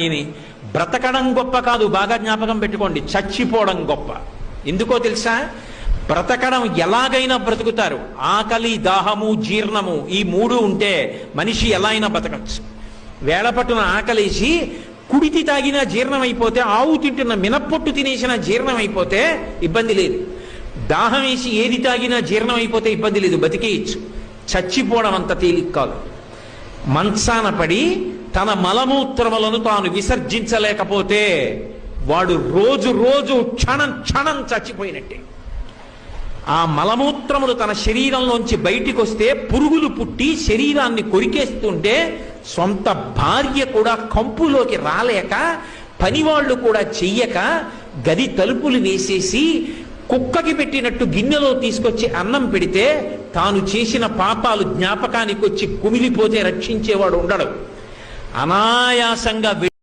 ఇది బ్రతకడం గొప్ప కాదు బాగా జ్ఞాపకం పెట్టుకోండి. చచ్చిపోవడం గొప్ప. ఎందుకో తెలుసా? బ్రతకడం ఎలాగైనా బ్రతుకుతారు. ఆకలి దాహము జీర్ణము ఈ మూడు ఉంటే మనిషి ఎలా అయినా బ్రతకచ్చు. వేళపట్టున ఆకలేసి కుడితి తాగినా జీర్ణం అయిపోతే ఆవు తింటున్న మినప్పొట్టు తినేసిన జీర్ణం అయిపోతే ఇబ్బంది లేదు. దాహం వేసి ఏది తాగినా జీర్ణం అయిపోతే ఇబ్బంది లేదు. బతికేయచ్చు. చచ్చిపోవడం అంత తేలిక కాదు. మంచాన పడి తన మలమూత్రములను తాను విసర్జించలేకపోతే వాడు రోజు రోజు క్షణం క్షణం చచ్చిపోయినట్టే. ఆ మలమూత్రములు తన శరీరంలోంచి బయటికి వస్తే పురుగులు పుట్టి శరీరాన్ని కొరికేస్తుంటే సొంత భార్య కూడా కంపులోకి రాలేక పనివాళ్ళు కూడా చెయ్యక గది తలుపులు వేసేసి కుక్కకి పెట్టినట్టు గిన్నెలో తీసుకొచ్చి అన్నం పెడితే తాను చేసిన పాపాలు జ్ఞాపకానికి వచ్చి కుమిలిపోతే రక్షించేవాడు ఉండడు. అనాయాసంగా